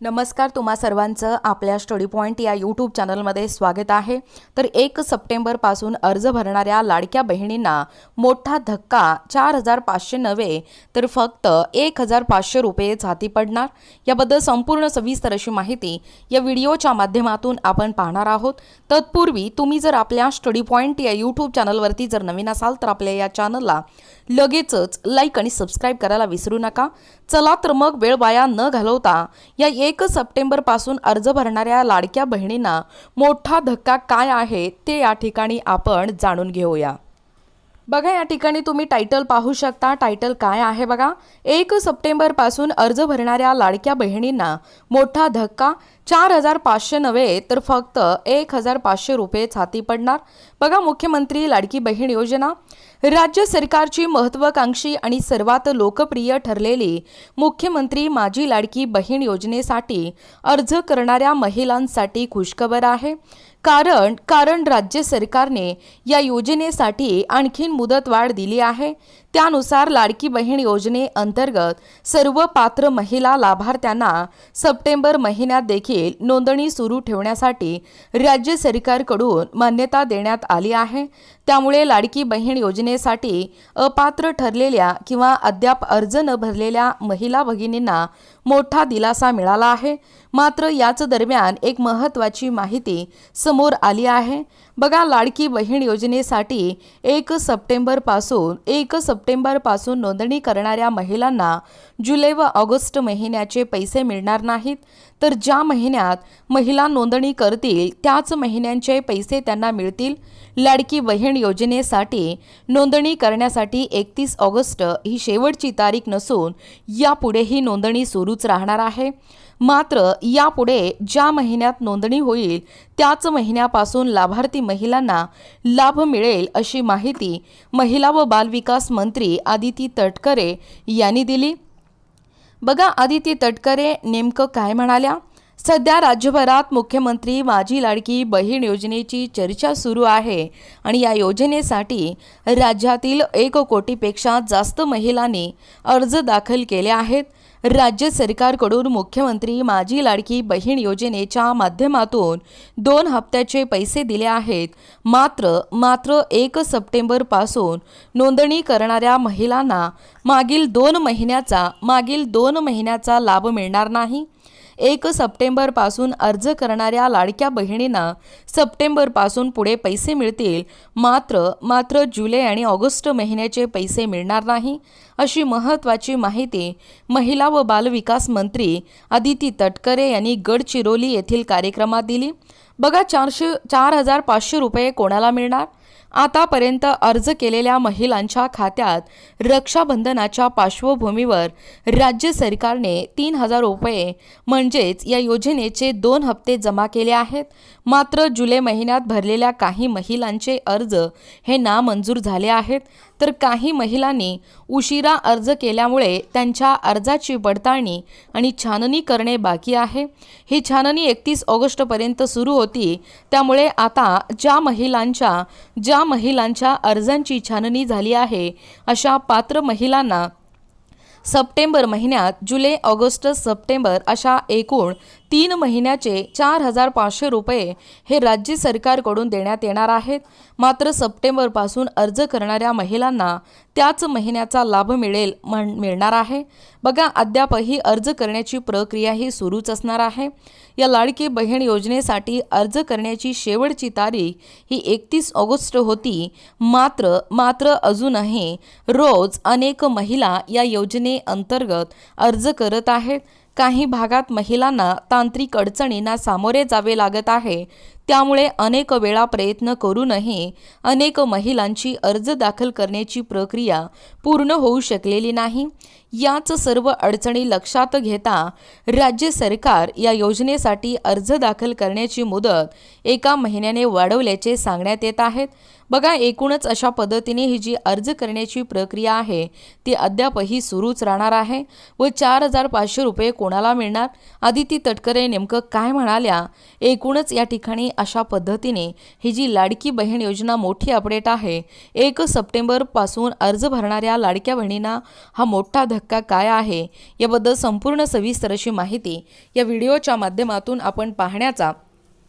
नमस्कार तुम्हा सर्वांचं आपल्या स्टडी पॉईंट या यूट्यूब चॅनलमध्ये स्वागत आहे. तर एक सप्टेंबरपासून अर्ज भरणाऱ्या लाडक्या बहिणींना मोठा धक्का चार हजार पाचशे नव्हे तर फक्त एक हजार पाचशे रुपयेच हाती पडणार. याबद्दल संपूर्ण सविस्तर अशी माहिती या व्हिडिओच्या माध्यमातून आपण पाहणार आहोत. तत्पूर्वी तुम्ही जर आपल्या स्टडी पॉईंट या यूट्यूब चॅनलवरती जर नवीन असाल तर आपल्या या चॅनलला लगेचच लाईक आणि सबस्क्राईब करायला विसरू नका. चला तर मग वेळ वाया न घालवता या एक सप्टेंबरपासून अर्ज भरणाऱ्या लाडक्या बहिणींना मोठा धक्का काय आहे ते या ठिकाणी आपण जाणून घेऊया. बघा या ठिकाणी तुम्ही टायटल पाहू शकता. टायटल काय आहे बघा? एक सप्टेंबरपासून अर्ज भरणाऱ्या लाडक्या बहिणींना मोठा धक्का. चार हजार पाचशे नव्हे तर फक्त एक हजार पाचशे रुपये छाती पडणार. बघा मुख्यमंत्री लाडकी बहीण योजना. राज्य सरकारची महत्त्वाकांक्षी आणि सर्वात लोकप्रिय ठरलेली मुख्यमंत्री माझी लाडकी बहीण योजनेसाठी अर्ज करणाऱ्या महिलांसाठी खुशखबर आहे. कारण कारण राज्य सरकारने या योजनेसाठी आणखीन मुदतवाढ दिली आहे. त्यानुसार लाडकी बहीण योजनेअंतर्गत सर्व पात्र महिला लाभार्थ्यांना सप्टेंबर महिन्यात देखील नोंदणी सुरू ठेवण्यासाठी राज्य सरकारकडून मान्यता देण्यात आली आहे. त्यामुळे लाडकी बहीण योजनेसाठी अपात्र ठरलेल्या किंवा अद्याप अर्ज न भरलेल्या महिला भगिनींना मोठा दिलासा मिळाला आहे. मात्र याच दरम्यान एक महत्त्वाची माहिती समोर आली आहे. बघा लाडकी बहीण योजनेसाठी एक सप्टेंबरपासून एक सप्टेंबरपासून नोंदणी करणाऱ्या महिलांना जुलै व ऑगस्ट महिन्याचे पैसे मिळणार नाहीत. तर ज्या महिन्यात महिला नोंदणी करतील त्याच महिन्यांचे पैसे त्यांना मिळतील. लाडकी बहीण योजनेसाठी नोंदणी करण्यासाठी एकतीस ऑगस्ट ही शेवटची तारीख नसून यापुढेही नोंदणी सुरू सुरूच राहणार आहे. मात्र यापुढे ज्या महिन्यात नोंदणी होईल त्याच महिन्यापासून लाभार्थी महिलांना लाभ मिळेल अशी माहिती महिला व बालविकास मंत्री आदिती तटकरे यांनी दिली. बघा आदिती तटकरे नेमकं काय म्हणाल्या? सध्या राज्यभरात मुख्यमंत्री माझी लाडकी बहीण योजनेची चर्चा सुरू आहे आणि या योजनेसाठी राज्यातील एक कोटीपेक्षा जास्त महिलांनी अर्ज दाखल केले आहेत. राज्य सरकारकडून मुख्यमंत्री माझी लाडकी बहीण योजनेच्या माध्यमातून दोन हप्त्याचे पैसे दिले आहेत. मात्र मात्र एक सप्टेंबरपासून नोंदणी करणाऱ्या महिलांना मागील दोन महिन्याचा मागील दोन महिन्याचा लाभ मिळणार नाही. एक सप्टेंबरपासून अर्ज करणाऱ्या लाडक्या बहिणींना सप्टेंबरपासून पुढे पैसे मिळतील. मात्र मात्र जुलै आणि ऑगस्ट महिन्याचे पैसे मिळणार नाही. अशी महत्त्वाची माहिती महिला व बालविकास मंत्री आदिती तटकरे यांनी गडचिरोली येथील कार्यक्रमात दिली. बघा चारशे चार हजार पाचशे रुपये कोणाला मिळणार? आतापर्यंत अर्ज केलेल्या महिलांच्या खात्यात रक्षाबंधनाच्या पार्श्वभूमीवर राज्य सरकारने तीन हजार रुपये म्हणजेच या योजनेचे दोन हप्ते जमा केले आहेत. मात्र जुलै महिन्यात भरलेल्या काही महिलांचे अर्ज हे नामंजूर झाले आहेत. तर काही महिलांनी उशिरा अर्ज केल्यामुळे त्यांच्या अर्जाची पडताळणी आणि छाननी करणे बाकी आहे. ही छाननी एकतीस ऑगस्टपर्यंत सुरू होती. त्यामुळे आता ज्या महिलांच्या ज्या महिलांच्या अर्जांची छाननी झाली आहे अशा पात्र महिलांना सप्टेंबर महिन्यात जुलै ऑगस्ट सप्टेंबर अशा एकूण तीन महिन्याचे चार हजार पाचशे रुपये हे राज्य सरकारकडून देण्यात येणार आहेत. मात्र सप्टेंबरपासून अर्ज करणाऱ्या महिलांना त्याच महिन्याचा लाभ मिळेल म्हण मिळणार आहे. बघा अद्यापही अर्ज करण्याची प्रक्रिया ही सुरूच असणार आहे. या लाडकी बहीण योजनेसाठी अर्ज करण्याची शेवटची तारीख ही एकतीस ऑगस्ट होती. मात्र मात्र अजूनही रोज अनेक महिला या योजनेअंतर्गत अर्ज करत आहेत. काही भागात महिलांना तांत्रिक अडचणींना सामोरे जावे लागत आहे. त्यामुळे अनेक वेळा प्रयत्न करूनही अनेक महिलांची अर्ज दाखल करण्याची प्रक्रिया पूर्ण होऊ शकलेली नाही. याच सर्व अडचणी लक्षात घेता राज्य सरकार या योजनेसाठी अर्ज दाखल करण्याची मुदत एका महिन्याने वाढवल्याचे सांगण्यात येत आहेत. बघा एकूणच अशा पद्धतीने ही जी अर्ज करण्याची प्रक्रिया आहे ती अद्यापही सुरूच राहणार आहे व चार हजार पाचशे रुपये कोणाला मिळणार? आदिती तटकरे नेमकं काय म्हणाल्या? एकूणच या ठिकाणी अशा पद्धतीने ही जी लाडकी बहीण योजना मोठी अपडेट आहे एक सप्टेंबरपासून अर्ज भरणाऱ्या लाडक्या बहिणींना हा मोठा धक्का काय आहे याबद्दल संपूर्ण सविस्तर अशी माहिती या व्हिडिओच्या माध्यमातून आपण पाहण्याचा